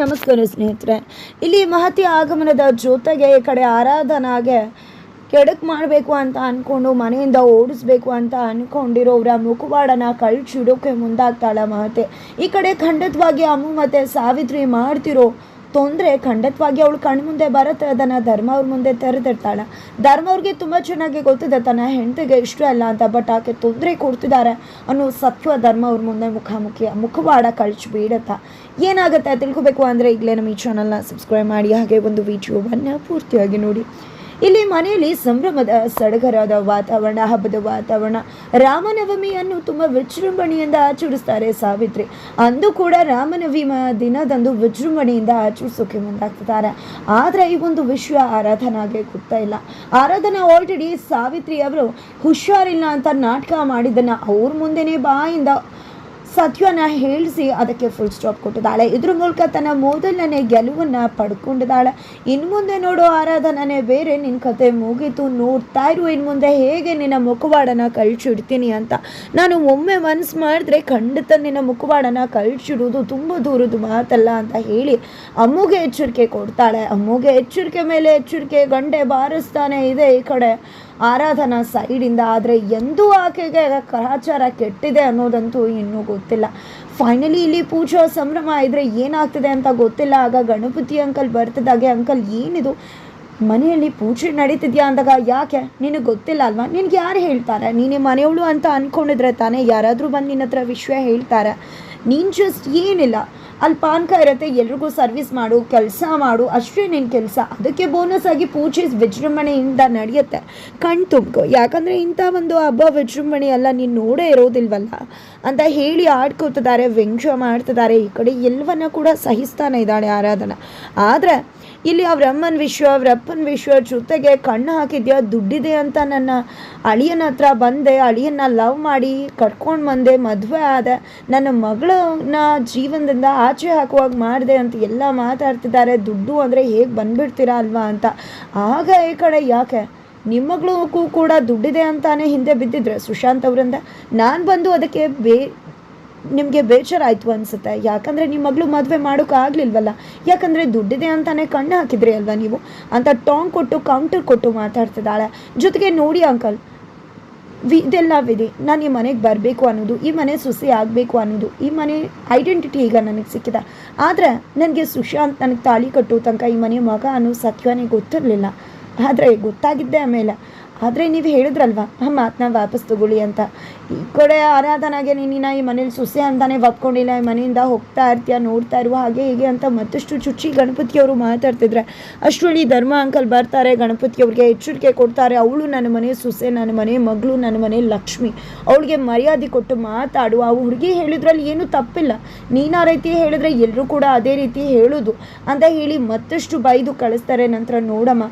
ನಮಸ್ಕಾರ ಸ್ನೇಹಿತರೆ. ಇಲ್ಲಿ ಮಹತಿ ಆಗಮನದ ಜೊತೆಗೆ ಈ ಕಡೆ ಆರಾಧನಾಗೆ ಕೆಡಕ್ ಮಾಡಬೇಕು ಅಂತ ಅಂದ್ಕೊಂಡು ಮನೆಯಿಂದ ಓಡಿಸ್ಬೇಕು ಅಂತ ಅಂದ್ಕೊಂಡಿರೋರ ಮುಖವಾಡನ ಕಳ್ಚಿಡೋಕೆ ಮುಂದಾಗ್ತಾಳೆ ಮಹತೆ. ಈ ಕಡೆ ಖಂಡಿತವಾಗಿ ಅಮ್ಮು ಮತ್ತು ಸಾವಿತ್ರಿ ಮಾಡ್ತಿರೋ ತೊಂದರೆ, ಖಂಡಿತವಾಗಿ ಅವಳು ಕಣ್ಮುಂದೆ ಬರುತ್ತೆ, ಅದನ್ನು ಧರ್ಮ ಅವ್ರ ಮುಂದೆ ತೆರೆದಿರ್ತಾಳೆ ಧರ್ಮ ಅವ್ರಿಗೆ ತುಂಬ ಚೆನ್ನಾಗಿ ಗೊತ್ತಿದೆ, ತನ್ನ ಹೆಂಡತಿಗೆ ಇಷ್ಟ ಅಲ್ಲ ಅಂತ ಬಟ್ ಆಕೆ ತೊಂದರೆ ಕೊಡ್ತಿದ್ದಾರೆ ಅನ್ನೋ ಸತ್ವ ಧರ್ಮ ಅವ್ರ ಮುಂದೆ ಮುಖಾಮುಖಿ, ಮುಖವಾಡ ಕಳ್ಚಿ ಬೀಡತ್ತ ಏನಾಗುತ್ತೆ ತಿಳ್ಕೊಬೇಕು ಅಂದರೆ ಈಗಲೇ ನಮ್ಮ ಈ ಚಾನಲ್ನ ಸಬ್ಸ್ಕ್ರೈಬ್ ಮಾಡಿ, ಹಾಗೆ ಒಂದು ವಿಡಿಯೋವನ್ನು ಪೂರ್ತಿಯಾಗಿ ನೋಡಿ. ಇಲ್ಲಿ ಮನೆಯಲ್ಲಿ ಸಂಭ್ರಮದ ಸಡಗರದ ವಾತಾವರಣ, ಹಬ್ಬದ ವಾತಾವರಣ, ರಾಮನವಮಿಯನ್ನು ತುಂಬ ವಿಜೃಂಭಣೆಯಿಂದ ಆಚರಿಸ್ತಾರೆ ಸಾವಿತ್ರಿ. ಅಂದು ಕೂಡ ರಾಮನವಮಿ ದಿನದಂದು ವಿಜೃಂಭಣೆಯಿಂದ ಆಚರಿಸೋಕೆ ಮುಂದಾಗ್ತಿದ್ದಾರೆ. ಆದರೆ ಈ ಒಂದು ವಿಷಯ ಆರಾಧನಾಗೆ ಗೊತ್ತಾ ಇಲ್ಲ. ಆರಾಧನಾ ಆಲ್ರೆಡಿ ಸಾವಿತ್ರಿ ಅವರು ಹುಷಾರಿಲ್ಲ ಅಂತ ನಾಟಕ ಮಾಡಿದ್ದನ್ನು ಅವ್ರ ಮುಂದೆನೇ ಬಾಯಿಂದ ಸತ್ಯನ ಹೇಳಿಸಿ ಅದಕ್ಕೆ ಫುಲ್ ಸ್ಟಾಪ್ ಕೊಟ್ಟಿದ್ದಾಳೆ. ಇದ್ರ ಮೂಲಕ ತನ್ನ ಮೊದಲನೇ ಗೆಲುವನ್ನು ಪಡ್ಕೊಂಡಿದ್ದಾಳೆ. ಇನ್ನು ಮುಂದೆ ನೋಡೋ ಆರಾಧನೆ ಬೇರೆ ನಿನ್ನ ಕತೆ ಮುಗೀತು. ನೋಡ್ತಾ ಇರು ಇನ್ನು ಮುಂದೆ ಹೇಗೆ ನಿನ್ನ ಮುಖವಾಡನ ಕಳ್ಚಿಡ್ತೀನಿ ಅಂತ. ನಾನು ಒಮ್ಮೆ ಮನ್ಸು ಮಾಡಿದ್ರೆ ಖಂಡಿತ ನಿನ್ನ ಮುಖವಾಡನ ಕಳ್ಸಿಡೋದು ತುಂಬ ದೂರದ ಮಾತಲ್ಲ ಅಂತ ಹೇಳಿ ಅಮ್ಮುಗೆ ಎಚ್ಚರಿಕೆ ಕೊಡ್ತಾಳೆ. ಅಮ್ಮುಗೆ ಎಚ್ಚರಿಕೆ ಮೇಲೆ ಎಚ್ಚರಿಕೆ, ಗಂಡೆ ಬಾರಿಸ್ತಾನೆ ಇದೆ ಈ ಕಡೆ. ಆರಾಧನಾ ಸೈಡಿಂದ, ಆದರೆ ಎಂದೂ ಆಕೆಗೆ ಕಲಾಚಾರ ಕೆಟ್ಟಿದೆ ಅನ್ನೋದಂತೂ ಇನ್ನೂ ಗೊತ್ತಿಲ್ಲ. ಫೈನಲಿ ಇಲ್ಲಿ ಪೂಜಾ ಸಂಭ್ರಮ ಇದ್ರೆ ಏನಾಗ್ತಿದೆ ಅಂತ ಗೊತ್ತಿಲ್ಲ. ಆಗ ಗಣಪತಿ ಅಂಕಲ್ ಬರ್ತಿದ್ದಾಗೆ ಅಂಕಲ್ ಏನಿದು? ಮನೆಯಲ್ಲಿ ಪೂಜೆ ನಡೀತಿದ್ಯಾ ಅಂದಾಗ, ಯಾಕೆ? ನಿನಗೆ ಗೊತ್ತಿಲ್ಲ ಅಲ್ವಾ? ನಿನಗೆ ಯಾರು ಹೇಳ್ತಾರೆ? ನೀನೇ ಮನೆಯವಳು ಅಂತ ಅಂದ್ಕೊಂಡಿದ್ರೆ ತಾನೇ ಯಾರಾದರೂ ಬಂದು ನಿನ್ನ ಹತ್ರ ವಿಷಯ ಹೇಳ್ತಾರೆ. ನೀನು ಜಸ್ಟ್ ಏನಿಲ್ಲ. ಅಲ್ಲಿ ಪಾನ್ಕ ಇರುತ್ತೆ ಎಲ್ರಿಗೂ ಸರ್ವಿಸ್ ಮಾಡು, ಕೆಲಸ ಮಾಡು, ಅಷ್ಟೇ ನಿನ್ನ ಕೆಲಸ. ಅದಕ್ಕೆ ಬೋನಸ್ ಆಗಿ ಪೂಜೆ ವಿಜೃಂಭಣೆಯಿಂದ ನಡೆಯುತ್ತೆ. ಕಣ್ ತುಂಬ್ಕೊ. ಯಾಕಂದರೆ ಇಂಥ ಒಂದು ಹಬ್ಬ ವಿಜೃಂಭಣೆ ಎಲ್ಲ ನೀನು ನೋಡೇ ಇರೋದಿಲ್ವಲ್ಲ? ಅಂತ ಹೇಳಿ ಆಡ್ಕೋತಿದ್ದಾರೆ ವ್ಯಂಗ್ಯ ಮಾಡ್ತಿದ್ದಾರೆ ಈ ಕಡೆ ಎಲ್ಲವನ್ನ ಕೂಡ ಸಹಿಸ್ತಾನೆ ಇದ್ದಾಳೆ ಆರಾಧನಾ. ಆದರೆ ಇಲ್ಲಿ ಅವ್ರ ಅಮ್ಮನ ವಿಶ್ವ, ಅವ್ರ ಅಪ್ಪನ ವಿಶ್ವ ಜೊತೆಗೆ ಕಣ್ಣು ಹಾಕಿದ್ಯಾ, ದುಡ್ಡಿದೆ ಅಂತ ನನ್ನ ಅಳಿಯನ ಹತ್ರ ಬಂದೆ, ಅಳಿಯನ್ನ ಲವ್ ಮಾಡಿ ಕಟ್ಕೊಂಡು ಬಂದೆ, ಮದುವೆ ಆದ, ನನ್ನ ಮಗಳನ್ನ ಜೀವನದಿಂದ ಆಚೆ ಹಾಕುವಾಗ ಮಾಡಿದೆ ಅಂತ ಎಲ್ಲ ಮಾತಾಡ್ತಿದ್ದಾರೆ. ದುಡ್ಡು ಅಂದರೆ ಹೇಗೆ ಬಂದ್ಬಿಡ್ತೀರಾ ಅಲ್ವಾ ಅಂತ. ಆಗ ಈ ಕಡೆ ಯಾಕೆ? ನಿಮ್ಮಗಳಿಗೂ ಕೂಡ ದುಡ್ಡಿದೆ ಅಂತಾನೆ ಹಿಂದೆ ಬಿದ್ದಿದ್ರೆ ಸುಶಾಂತ್ ಅವರಿಂದ. ನಾನು ಬಂದು ಅದಕ್ಕೆ ಬೇ, ನಿಮಗೆ ಬೇಜಾರಾಯಿತು ಅನಿಸುತ್ತೆ. ಯಾಕಂದರೆ ನಿಮ್ಮ ಮಗಳು ಮದುವೆ ಮಾಡೋಕ್ಕಾಗಲಿಲ್ವಲ್ಲ ಯಾಕಂದರೆ ದುಡ್ಡಿದೆ ಅಂತಾನೆ ಕಣ್ಣು ಹಾಕಿದ್ರಿ ಅಲ್ವಾ ನೀವು? ಅಂತ ಟಾಂಗ್ ಕೊಟ್ಟು, ಕೌಂಟರ್ ಕೊಟ್ಟು ಮಾತಾಡ್ತಿದ್ದಾಳೆ. ಜೊತೆಗೆ ನೋಡಿ ಅಂಕಲ್ ವಿ, ಇದೆಲ್ಲ ವಿಧಿ. ನಾನು ಈ ಮನೆಗೆ ಬರಬೇಕು ಅನ್ನೋದು, ಈ ಮನೆ ಸುಸಿ ಆಗಬೇಕು ಅನ್ನೋದು, ಈ ಮನೆ ಐಡೆಂಟಿಟಿ ಈಗ ನನಗೆ ಸಿಕ್ಕಿದೆ. ಆದರೆ ನನಗೆ ಸುಶಾಂತ್ ನನಗೆ ತಾಳಿ ಕಟ್ಟೋ ತನಕ ಈ ಮನೆ ಮಗ ಅನ್ನೋ ಸತ್ಯನೇ ಗೊತ್ತಿರಲಿಲ್ಲ. ಆದರೆ ಗೊತ್ತಾಗಿದ್ದೆ ಆಮೇಲೆ. ಆದರೆ ನೀವು ಹೇಳಿದ್ರಲ್ವ, ಆ ಮಾತನ್ನ ವಾಪಸ್ ತಗೊಳ್ಳಿ ಅಂತ. ಈ ಕಡೆ ಆರಾಧನಾಗೆ ನೀನಿನ ಈ ಮನೇಲಿ ಸುಸೆ ಅಂತಾನೆ ಒಪ್ಕೊಂಡಿಲ್ಲ, ಈ ಮನೆಯಿಂದ ಹೋಗ್ತಾ ಇರ್ತೀಯ, ನೋಡ್ತಾ ಇರುವ ಹಾಗೆ ಹೀಗೆ ಅಂತ ಮತ್ತಷ್ಟು ಚುಚ್ಚಿ ಗಣಪತಿಯವರು ಮಾತಾಡ್ತಿದ್ರೆ, ಅಷ್ಟರಲ್ಲಿ ಧರ್ಮ ಅಂಕಲ್ ಬರ್ತಾರೆ ಗಣಪತಿಯವ್ರಿಗೆ ಎಚ್ಚರಿಕೆ ಕೊಡ್ತಾರೆ, ಅವಳು ನನ್ನ ಮನೆ ಸುಸೆ, ನನ್ನ ಮನೆ ಮಗಳು, ನನ್ನ ಮನೆ ಲಕ್ಷ್ಮಿ. ಅವಳಿಗೆ ಮರ್ಯಾದೆ ಕೊಟ್ಟು ಮಾತಾಡು ಆ ಹುಡುಗಿ ಹೇಳಿದ್ರಲ್ಲಿ ಏನೂ ತಪ್ಪಿಲ್ಲ. ನೀನು ಆ ರೀತಿ ಹೇಳಿದ್ರೆ ಎಲ್ಲರೂ ಕೂಡ ಅದೇ ರೀತಿ ಹೇಳೋದು ಅಂತ ಹೇಳಿ ಮತ್ತಷ್ಟು ಬೈದು ಕಳಿಸ್ತಾರೆ ನಂತರ ನೋಡಮ್ಮ.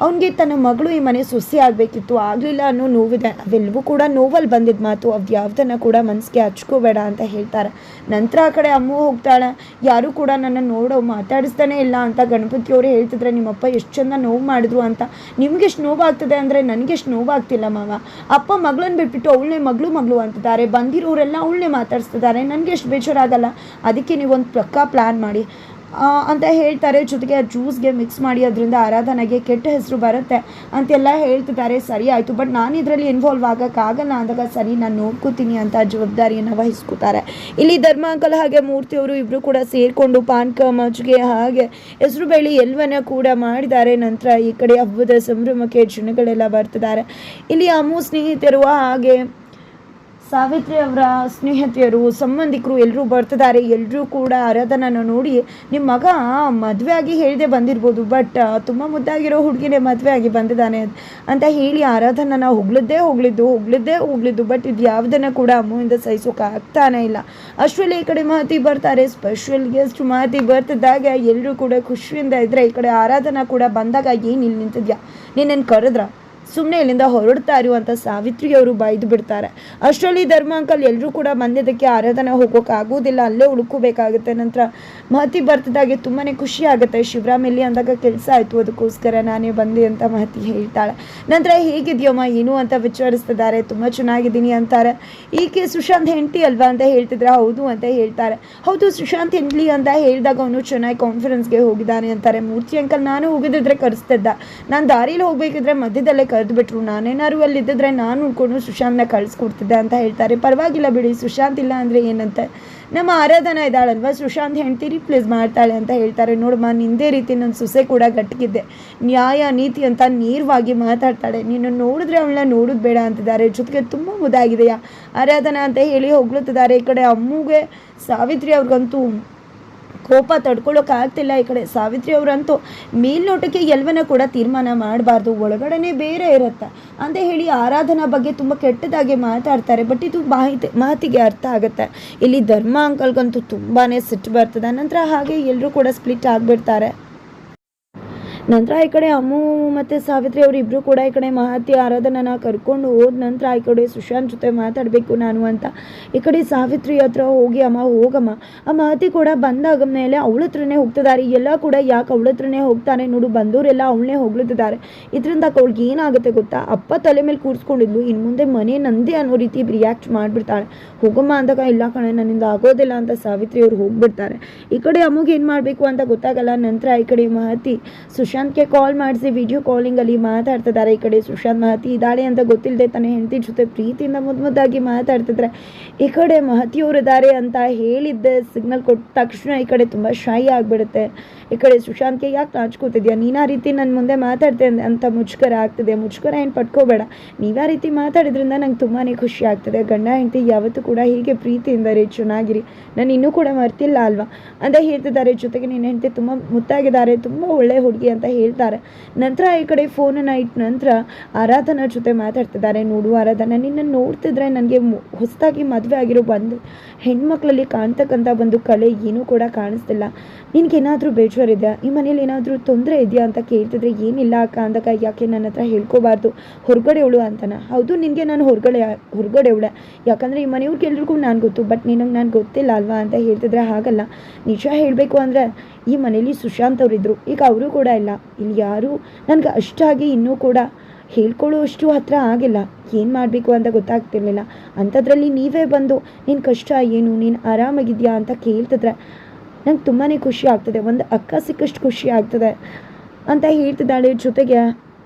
ಅವನಿಗೆ ತನ್ನ ಮಗಳು ಈ ಮನೆ ಸೊಸೆ ಆಗಬೇಕಿತ್ತು. ಆಗಲಿಲ್ಲ ಅನ್ನೋ ನೋವಿದೆ. ಅವೆಲ್ಲವೂ ಕೂಡ ನೋವಲ್ಲಿ ಬಂದಿದ್ದ ಮಾತು. ಅದು ಯಾವುದನ್ನು ಕೂಡ ಮನಸ್ಸಿಗೆ ಹಚ್ಕೋಬೇಡ ಅಂತ ಹೇಳ್ತಾರೆ. ನಂತರ ಆ ಕಡೆ ಅಮ್ಮ ಹೋಗ್ತಾಳೆ. ಯಾರೂ ಕೂಡ ನನ್ನ ನೋಡೋ ಮಾತಾಡಿಸ್ತಾನೆ ಇಲ್ಲ ಅಂತ ಗಣಪತಿಯವರು ಹೇಳ್ತಿದ್ರೆ, ನಿಮ್ಮಪ್ಪ ಎಷ್ಟು ಚಂದ ನೋವು ಮಾಡಿದ್ರು ಅಂತ. ನಿಮಗೆಷ್ಟು ನೋವಾಗ್ತದೆ ಅಂದರೆ ನನಗೆಷ್ಟು ನೋವಾಗ್ತಿಲ್ಲ ಮಾವ. ಅಪ್ಪ ಮಗಳನ್ನ ಬಿಟ್ಬಿಟ್ಟು ಅವಳನ್ನೇ ಮಗಳು ಮಗಳು ಅಂತಿದ್ದಾರೆ. ಬಂದಿರೋರೆಲ್ಲ ಅವಳನ್ನೇ ಮಾತಾಡಿಸ್ತಿದ್ದಾರೆ. ನನಗೆ ಎಷ್ಟು ಬೇಜಾರಾಗಲ್ಲ. ಅದಕ್ಕೆ ನೀವೊಂದು ಪಕ್ಕಾ ಪ್ಲ್ಯಾನ್ ಮಾಡಿ. ಅಂತ ಹೇಳ್ತಾರೆ. ಜೊತೆಗೆ ಆ ಜ್ಯೂಸ್ಗೆ ಮಿಕ್ಸ್ ಮಾಡಿ ಅದರಿಂದ ಆರಾಧನೆಗೆ ಕೆಟ್ಟ ಹೆಸರು ಬರುತ್ತೆ ಅಂತೆಲ್ಲ ಹೇಳ್ತಿದ್ದಾರೆ. ಸರಿ ಆಯಿತು ಬಟ್ ನಾನು ಇದರಲ್ಲಿ ಇನ್ವಾಲ್ವ್ ಆಗೋಕ್ಕಾಗಲ್ಲ ಅಂದಾಗ ಸರಿ, ನಾನು ನೋಡ್ಕೋತೀನಿ ಅಂತ ಜವಾಬ್ದಾರಿಯನ್ನು ವಹಿಸ್ಕೋತಾರೆ. ಇಲ್ಲಿ ಧರ್ಮ ಅಂಕಲ್ ಹಾಗೆ ಮೂರ್ತಿಯವರು ಇಬ್ಬರು ಕೂಡ ಸೇರಿಕೊಂಡು ಪಾನ್ಕ ಮಜ್ಜಿಗೆ ಹಾಗೆ ಹೆಸರು ಬೇಳೆ ಎಲ್ಲವನ್ನ ಕೂಡ ಮಾಡಿದ್ದಾರೆ. ನಂತರ ಈ ಕಡೆ ಹಬ್ಬದ ಸಂಭ್ರಮಕ್ಕೆ ಜನಗಳೆಲ್ಲ ಬರ್ತಿದ್ದಾರೆ. ಇಲ್ಲಿ ಅಮ್ಮು ಸ್ನೇಹಿತರು ಹಾಗೆ ಸಾವಿತ್ರಿ ಅವರ ಸ್ನೇಹಿತೆಯರು, ಸಂಬಂಧಿಕರು ಎಲ್ಲರೂ ಬರ್ತಿದ್ದಾರೆ. ಎಲ್ಲರೂ ಕೂಡ ಆರಾಧನನ ನೋಡಿ ನಿಮ್ಮ ಮಗ ಮದುವೆ ಆಗಿ ಹೇಳಿದೆ ಬಂದಿರ್ಬೋದು ಬಟ್ ತುಂಬ ಮುದ್ದಾಗಿರೋ ಹುಡುಗಿನೇ ಮದುವೆ ಆಗಿ ಬಂದಿದ್ದಾನೆ ಅಂತ ಹೇಳಿ ಆರಾಧನನ ಹೊಗಳಿದ್ದೇ ಹೊಗಳಿದ್ದು ಹೊಗಳಿದ್ದೇ ಹೊಗಳಿದ್ದು ಬಟ್ ಇದು ಯಾವುದನ್ನು ಕೂಡ ಅಮ್ಮುವಿಂದ ಸಹಿಸೋಕೆ ಆಗ್ತಾನೇ ಇಲ್ಲ. ಅಷ್ಟರಲ್ಲಿ ಈ ಕಡೆ ಮಾತಿ ಬರ್ತಾರೆ ಸ್ಪೆಷಲ್ ಗೆಸ್ಟ್ ಮಾತಿ ಬರ್ತಿದ್ದಾಗ ಎಲ್ಲರೂ ಕೂಡ ಖುಷಿಯಿಂದ ಇದ್ದರೆ ಈ ಕಡೆ ಆರಾಧನಾ ಕೂಡ ಬಂದಾಗ ಏನು ಇಲ್ಲಿ ನಿಂತಿದ್ಯಾ? ನೀನೇನು ಕರೆದ್ರ. ಸುಮ್ಮನೆ ಇಲ್ಲಿಂದ ಹೊರಡ್ತಾ ಇರುವಂಥ ಸಾವಿತ್ರಿಗೆ ಅವರು ಬೈದು ಬಿಡ್ತಾರೆ. ಅಷ್ಟರಲ್ಲಿ ಧರ್ಮ ಅಂಕಲ್ ಎಲ್ಲರೂ ಕೂಡ ಬಂದಿದ್ದಕ್ಕೆ ಆರಾಧನೆ ಹೋಗೋಕ್ಕಾಗೋದಿಲ್ಲ ಅಲ್ಲೇ ಉಳ್ಕೋಬೇಕಾಗುತ್ತೆ. ನಂತರ ಮಹತಿ ಬರ್ತದಾಗೆ ತುಂಬಾ ಖುಷಿ ಆಗುತ್ತೆ. ಶಿವರಾಮ್ ಎಲ್ಲಿ ಅಂದಾಗ ಕೆಲಸ ಆಯಿತು, ಅದಕ್ಕೋಸ್ಕರ ನಾನೇ ಬಂದೆ ಅಂತ ಮಹತಿ ಹೇಳ್ತಾಳೆ. ನಂತರ ಹೇಗಿದೆಯಮ್ಮ, ಏನು ಅಂತ ವಿಚಾರಿಸ್ತಿದ್ದಾರೆ. ತುಂಬ ಚೆನ್ನಾಗಿದ್ದೀನಿ ಅಂತಾರೆ. ಈಕೆ ಸುಶಾಂತ್ ಹೆಂಡತಿ ಅಲ್ವಾ ಅಂತ ಹೇಳ್ತಿದ್ರೆ ಹೌದು ಅಂತ ಹೇಳ್ತಾರೆ. ಹೌದು, ಸುಶಾಂತ್ ಹೆಂಡ್ಲಿ ಅಂತ ಹೇಳಿದಾಗ ಅವನು ಚೆನ್ನಾಗಿ ಕಾನ್ಫರೆನ್ಸ್ಗೆ ಹೋಗಿದ್ದಾನೆ ಅಂತಾರೆ. ಮೂರ್ತಿ ಅಂಕಲ್, ನಾನು ಹೋಗಿದ್ದಿದ್ರೆ ಕರೆಸ್ತಿದ್ದ. ನಾನು ದಾರಿಲಿ ಹೋಗಬೇಕಿದ್ರೆ ಮಧ್ಯದಲ್ಲೇ ಕರೆದು ಬಿಟ್ರು ನಾನೇನಾದ್ರು ಅಲ್ಲಿ ಇದ್ದಿದ್ರೆ ನಾನು ಉಳ್ಕೊಂಡು ಸುಶಾಂತ್ನ ಕಳಿಸ್ಕೊಡ್ತಿದ್ದೆ ಅಂತ ಹೇಳ್ತಾರೆ. ಪರವಾಗಿಲ್ಲ ಬಿಡಿ, ಸುಶಾಂತ್ ಇಲ್ಲ ಅಂದರೆ ಏನಂತ. ನಮ್ಮ ಆರಾಧನಾ ಇದ್ದಾಳಲ್ವ ಸುಶಾಂತ್ ಹೆಂಡ್ತಿ ರಿಪ್ಲೇಸ್ ಮಾಡ್ತಾಳೆ ಅಂತ ಹೇಳ್ತಾರೆ. ನೋಡಮ್ಮ, ನಿಂದೇ ರೀತಿ ನನ್ನ ಸೊಸೆ ಕೂಡ ಗಟ್ಟಿಗಿದ್ದೆ ನ್ಯಾಯ, ನೀತಿ ಅಂತ ನೇರವಾಗಿ ಮಾತಾಡ್ತಾಳೆ. ನೀನು ನೋಡಿದ್ರೆ ಅವಳನ್ನ ನೋಡೋದು ಬೇಡ ಅಂತಿದ್ದಾರೆ. ಜೊತೆಗೆ ತುಂಬ ಮುದಾಗಿದೆಯಾ ಆರಾಧನಾ ಅಂತ ಹೇಳಿ ಹೊಗಳುತ್ತಿದ್ದಾರೆ. ಈ ಕಡೆ ಅಮ್ಮುಗೆ ಸಾವಿತ್ರಿ ಅವ್ರಿಗಂತೂ ಕೋಪ ತಡ್ಕೊಳ್ಳೋಕ್ಕಾಗ್ತಿಲ್ಲ ಈ ಕಡೆ. ಸಾವಿತ್ರಿ ಅವರಂತೂ ಮೇಲ್ನೋಟಕ್ಕೆ ಎಲ್ಲವನ್ನ ಕೂಡ ತೀರ್ಮಾನ ಮಾಡಬಾರ್ದು. ಒಳಗಡೆ ಬೇರೆ ಇರುತ್ತೆ. ಅಂತ ಹೇಳಿ ಆರಾಧನಾ ಬಗ್ಗೆ ತುಂಬ ಕೆಟ್ಟದಾಗಿ ಮಾತಾಡ್ತಾರೆ. ಬಟ್ ಇದು ಮಾಹಿತಿ, ಮಾತಿಗೆ ಅರ್ಥ ಆಗುತ್ತೆ. ಇಲ್ಲಿ ಧರ್ಮ ಅಂಕಲ್ಗಂತೂ ತುಂಬಾ ಸಿಟ್ಟು ಬರ್ತದೆ. ನಂತರ ಹಾಗೆ ಎಲ್ಲರೂ ಕೂಡ ಸ್ಪ್ಲಿಟ್ ಆಗಿಬಿಡ್ತಾರೆ. ನಂತರ ಈ ಕಡೆ ಅಮ್ಮು ಮತ್ತು ಸಾವಿತ್ರಿ ಅವರಿಬ್ಬರು ಕೂಡ ಈ ಕಡೆ ಮಹತಿ ಆರಾಧನನ ಕರ್ಕೊಂಡು ಹೋದ ನಂತರ ಈ ಕಡೆ ಸುಶಾಂತ್ ಜೊತೆ ಮಾತಾಡಬೇಕು ನಾನು ಅಂತ. ಈ ಕಡೆ ಸಾವಿತ್ರಿ ಹತ್ರ ಹೋಗಿ, ಅಮ್ಮ, ಹೋಗಮ್ಮ. ಆ ಮಹತಿ ಕೂಡ ಬಂದಾಗ ಮೇಲೆ ಅವಳ ಹತ್ರನೇ ಹೋಗ್ತಿದ್ದಾರೆ ಎಲ್ಲ ಕೂಡ ಯಾಕೆ ಅವಳ ಹತ್ರನೇ ಹೋಗ್ತಾನೆ ನೋಡು, ಬಂದವರೆಲ್ಲ ಅವಳನ್ನೇ ಹೋಗ್ಲತ್ತಿದ್ದಾರೆ ಇದರಿಂದ ಅವಳಿಗೆ ಏನಾಗುತ್ತೆ ಗೊತ್ತಾ? ಅಪ್ಪ ತಲೆ ಮೇಲೆ ಕೂರಿಸ್ಕೊಂಡಿದ್ಲು. ಇನ್ನು ಮುಂದೆ ಮನೆ ನಂದೇ ಅನ್ನೋ ರೀತಿ ರಿಯಾಕ್ಟ್ ಮಾಡಿಬಿಡ್ತಾಳೆ. ಹೋಗಮ್ಮ ಅಂದಾಗ ಇಲ್ಲ ಕಣೆ, ನನ್ನಿಂದ ಆಗೋದಿಲ್ಲ ಅಂತ ಸಾವಿತ್ರಿ ಅವ್ರು ಹೋಗ್ಬಿಡ್ತಾರೆ. ಈ ಕಡೆ ಅಮ್ಮಗೆ ಏನು ಮಾಡಬೇಕು ಅಂತ ಗೊತ್ತಾಗಲ್ಲ. ನಂತರ ಈ ಕಡೆ ಮಹತಿ ಸುಶಾಂತ್ಗೆ ಕಾಲ್ ಮಾಡಿಸಿ ವಿಡಿಯೋ ಕಾಲಿಂಗಲ್ಲಿ ಮಾತಾಡ್ತಿದ್ದಾರೆ ಈ ಕಡೆ ಸುಶಾಂತ್ ಮಹತಿ ಇದ್ದಾಳೆ ಅಂತ ಗೊತ್ತಿಲ್ಲದೆ ತನ್ನ ಹೆಂಡತಿ ಜೊತೆ ಪ್ರೀತಿಯಿಂದ ಮುದ್ದು ಮುದ್ದಾಗಿ ಮಾತಾಡ್ತಿದ್ರೆ. ಈ ಕಡೆ ಮಹತಿಯವರು ಇದ್ದಾರೆ ಅಂತ ಹೇಳಿದ್ದೆ. ಸಿಗ್ನಲ್ ಕೊಟ್ಟ ತಕ್ಷಣ ಈ ಕಡೆ ತುಂಬ ಶೈ ಆಗಿಬಿಡುತ್ತೆ. ಈ ಕಡೆ ಸುಶಾಂತ್ಗೆ, ಯಾಕೆ ನಾಚ್ಕೋತಿದ್ಯಾ? ನೀನು ಆ ರೀತಿ ನನ್ನ ಮುಂದೆ ಮಾತಾಡ್ತೆ ಅಂತ ಮುಚ್ಕರ ಆಗ್ತಿದೆ. ಮುಚ್ಕರ ಏನು ಪಟ್ಕೋಬೇಡ. ನೀವು ಆ ರೀತಿ ಮಾತಾಡಿದ್ರಿಂದ ನಂಗೆ ತುಂಬಾ ಖುಷಿ ಆಗ್ತದೆ. ಗಂಡ, ಹೆಂಡತಿ ಯಾವತ್ತೂ ಕೂಡ ಹೀಗೆ ಪ್ರೀತಿಯಿಂದ ರೀ, ಚೆನ್ನಾಗಿರಿ. ನಾನು ಇನ್ನೂ ಕೂಡ ಮರ್ತಿಲ್ಲ ಅಲ್ವಾ? ಅಂತ ಹೇಳ್ತಿದ್ದಾರೆ ಜೊತೆಗೆ ನಿನ್ನ ಹೆಂಡತಿ ತುಂಬ ಮುತ್ತಾಗಿದ್ದಾರೆ ತುಂಬ ಒಳ್ಳೆ ಹುಡುಗಿ ಅಂತ ಹೇಳ್ತಾರೆ. ನಂತರ ಈ ಕಡೆ ಫೋನನ್ನು ಇಟ್ಟ ನಂತರ ಆರಾಧನಾ ಜೊತೆ ಮಾತಾಡ್ತಿದ್ದಾರೆ. ನೋಡು ಆರಾಧನಾ ನಿನ್ನನ್ನು ನೋಡ್ತಿದ್ರೆ ನನಗೆ ಹೊಸದಾಗಿ ಮದುವೆ ಆಗಿರೋ ಬಂದು ಹೆಣ್ಮಕ್ಳಲ್ಲಿ ಕಾಣ್ತಕ್ಕಂಥ ಒಂದು ಕಲೆ ಏನೂ ಕೂಡ ಕಾಣಿಸ್ತಿಲ್ಲ. ನಿನಗೇನಾದರೂ ಬೇಜಾರಿದೆಯಾ? ಈ ಮನೇಲಿ ಏನಾದರೂ ತೊಂದರೆ ಇದೆಯಾ ಅಂತ ಕೇಳ್ತಿದ್ರೆ ಏನಿಲ್ಲ ಅಕ್ಕ ಅಂದಾಗ ಯಾಕೆ ನನ್ನ ಹತ್ರ ಹೇಳ್ಕೋಬಾರ್ದು? ಹೊರಗಡೆ ಅವಳು ಅಂತನ. ಹೌದು, ನಿನಗೆ ನಾನು ಹೊರಗಡೆ ಹೊರಗಡೆ ಅವಳೆ ಯಾಕಂದರೆ ಈ ಮನೆಯವ್ರಿಗೆ ಎಲ್ರಿಗೂ ನಾನು ಗೊತ್ತು, ಬಟ್ ನಿನಗೆ ನಾನು ಗೊತ್ತಿಲ್ಲ ಅಲ್ವಾ? ಅಂತ ಹೇಳ್ತಿದ್ರೆ ಹಾಗಲ್ಲ. ನಿಜ ಹೇಳಬೇಕು ಅಂದರೆ ಈ ಮನೇಲಿ ಸುಶಾಂತ್ ಅವರಿದ್ದರು ಈಗ ಅವರು ಕೂಡ ಇಲ್ಲ. ಇಲ್ಲಿ ಯಾರೂ ನನಗೆ ಅಷ್ಟಾಗಿ ಇನ್ನೂ ಕೂಡ ಹೇಳ್ಕೊಳ್ಳುವಷ್ಟು ಹತ್ರ ಆಗಿಲ್ಲ. ಏನು ಮಾಡಬೇಕು ಅಂತ ಗೊತ್ತಾಗ್ತಿರ್ಲಿಲ್ಲ. ಅಂಥದ್ರಲ್ಲಿ ನೀವೇ ಬಂದು ನಿನ್ನ ಕಷ್ಟ ಏನು? ನೀನು ಆರಾಮಾಗಿದೆಯಾ? ಅಂತ ಕೇಳ್ತಿದ್ರೆ ನಂಗೆ ತುಂಬಾ ಖುಷಿ ಆಗ್ತದೆ. ಒಂದು ಅಕ್ಕ ಸಿಕ್ಕಷ್ಟು ಖುಷಿ ಆಗ್ತದೆ ಅಂತ ಹೇಳ್ತಿದ್ದಾಳೆ ಜೊತೆಗೆ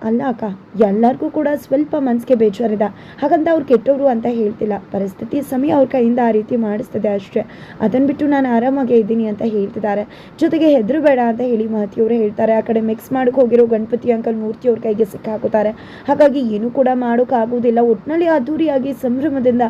ಅಲ್ಲ ಅಕ್ಕ, ಎಲ್ಲರಿಗೂ ಕೂಡ ಸ್ವಲ್ಪ ಮನಸ್ಸಿಗೆ ಬೇಜಾರಿದೆ. ಹಾಗಂತ ಅವ್ರು ಕೆಟ್ಟವರು ಅಂತ ಹೇಳ್ತಿಲ್ಲ. ಪರಿಸ್ಥಿತಿ ಸಮಯ ಅವ್ರ ಕೈಯಿಂದ ಆ ರೀತಿ ಮಾಡಿಸ್ತದೆ ಅಷ್ಟೇ. ಅದನ್ನು ಬಿಟ್ಟು ನಾನು ಆರಾಮಾಗೇ ಇದ್ದೀನಿ ಅಂತ ಹೇಳ್ತಿದ್ದಾರೆ. ಜೊತೆಗೆ ಹೆದರು ಬೇಡ ಅಂತ ಹೇಳಿ ಮಹತಿಯವರು ಹೇಳ್ತಾರೆ. ಆ ಕಡೆ ಮಿಕ್ಸ್ ಮಾಡೋಕ್ಕೆ ಹೋಗಿರೋ ಗಣಪತಿ ಅಂಕಲ್ ಮೂರ್ತಿ ಅವ್ರ ಕೈಗೆ ಸಿಕ್ಕಾಕುತ್ತಾರೆ. ಹಾಗಾಗಿ ಏನೂ ಕೂಡ ಮಾಡೋಕ್ಕಾಗೋದಿಲ್ಲ ಒಟ್ಟಿನಲ್ಲಿ ಅದ್ದೂರಿಯಾಗಿ ಸಂಭ್ರಮದಿಂದ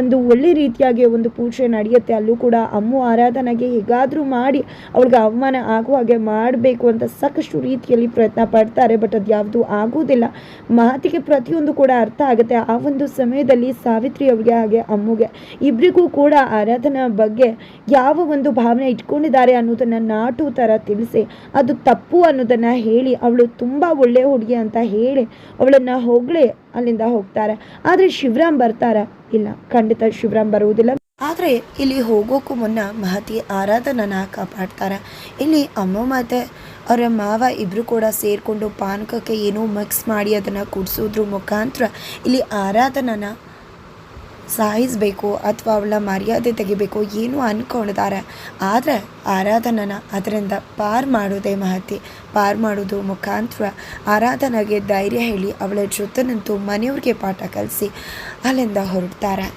ಒಂದು ಒಳ್ಳೆ ರೀತಿಯಾಗಿ ಒಂದು ಪೂಜೆ ನಡೆಯುತ್ತೆ. ಅಲ್ಲೂ ಕೂಡ ಅಮ್ಮ ಆರಾಧನೆಗೆ ಹೇಗಾದರೂ ಮಾಡಿ, ಅವಳಿಗೆ ಅವಮಾನ ಆಗುವ ಹಾಗೆ ಮಾಡಬೇಕು ಅಂತ ಸಾಕಷ್ಟು ರೀತಿಯಲ್ಲಿ ಪ್ರಯತ್ನ ಪಡ್ತಾರೆ. ಬಟ್ ಅದು ಯಾವುದು ಆಗುವುದಿಲ್ಲ. ಮಾತಿಗೆ ಪ್ರತಿಯೊಂದು ಕೂಡ ಅರ್ಥ ಆಗುತ್ತೆ. ಆ ಒಂದು ಸಮಯದಲ್ಲಿ ಸಾವಿತ್ರಿ ಅವರಿಗೆ ಹಾಗೆ ಅಮ್ಮುಗೆ ಇಬ್ಬರಿಗೂ ಕೂಡ ಆರಾಧನ ಬಗ್ಗೆ ಯಾವ ಒಂದು ಭಾವನೆ ಇಟ್ಕೊಂಡಿದ್ದಾರೆ ಅನ್ನೋದನ್ನು ನಾಟು ಥರ ತಿಳಿಸಿ, ಅದು ತಪ್ಪು ಅನ್ನೋದನ್ನು ಹೇಳಿ, ಅವಳು ತುಂಬ ಒಳ್ಳೆ ಹುಡುಗಿ ಅಂತ ಹೇಳಿ ಅವಳನ್ನು ಹೋಗ್ಲಿ, ಅಲ್ಲಿಂದ ಹೋಗ್ತಾರೆ. ಆದರೆ ಶಿವರಾಮ್ ಬರ್ತಾರ? ಇಲ್ಲ, ಖಂಡಿತ ಶಿವರಾಮ್ ಬರುವುದಿಲ್ಲ. ಆದರೆ ಇಲ್ಲಿ ಹೋಗೋಕ್ಕೂ ಮುನ್ನ ಮಹತಿ ಆರಾಧನನ ಕಾಪಾಡ್ತಾರೆ. ಇಲ್ಲಿ ಅಮ್ಮ ಮತ್ತು ಅವರ ಮಾವ ಇಬ್ಬರು ಕೂಡ ಸೇರಿಕೊಂಡು ಪಾನಕಕ್ಕೆ ಏನೋ ಮಿಕ್ಸ್ ಮಾಡಿ ಅದನ್ನು ಕುಡಿಸೋದ್ರ ಮುಖಾಂತರ ಇಲ್ಲಿ ಆರಾಧನನ ಸಾಯಿಸಬೇಕು ಅಥವಾ ಅವಳ ಮರ್ಯಾದೆ ತೆಗಿಬೇಕು ಏನು ಅನ್ಕೊಂಡಿದ್ದಾರೆ ಆದರೆ ಆರಾಧನನ ಅದರಿಂದ ಪಾರ್ ಮಾಡೋದೇ ಮಹತಿ. ಪಾರ್ ಮಾಡೋದು ಮುಖಾಂತರ ಆರಾಧನೆಗೆ ಧೈರ್ಯ ಹೇಳಿ ಅವಳ ಜೊತೆ ನಿಂತು ಮನೆಯವ್ರಿಗೆ ಪಾಠ ಕಲಿಸಿ ಅಲ್ಲಿಂದ ಹೊರಡ್ತಾರೆ.